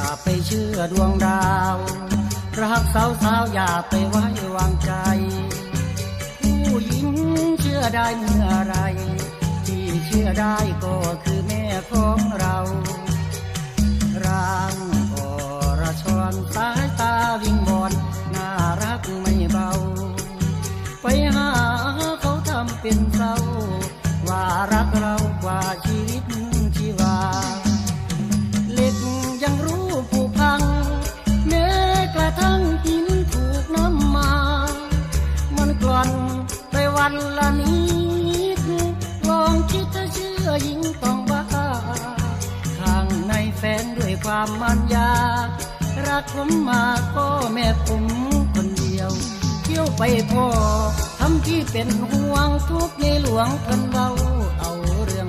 อย่าไปเชื่อดวงดาว รักสาวสาวอย่าไปไว้วางใจ ผู้หญิงเชื่อได้เมื่อไร ที่เชื่อได้ก็คือแม่ของเราร่างอรชรสายตาวิงบอนน่ารักไม่เบา ไปหาเขาทำเป็นเศร้าว่ารักเรากว่าชีวิต วันละนิดลองคิดถ้าเชื่อยิ่งต้องบ้า ข้างในแฟนด้วยความมันยา รักผมมาก็แม่ผมคนเดียว เที่ยวไปพอทำที่เป็นห่วงทุกในหลวงเพิ่นเบาเอาเรื่อง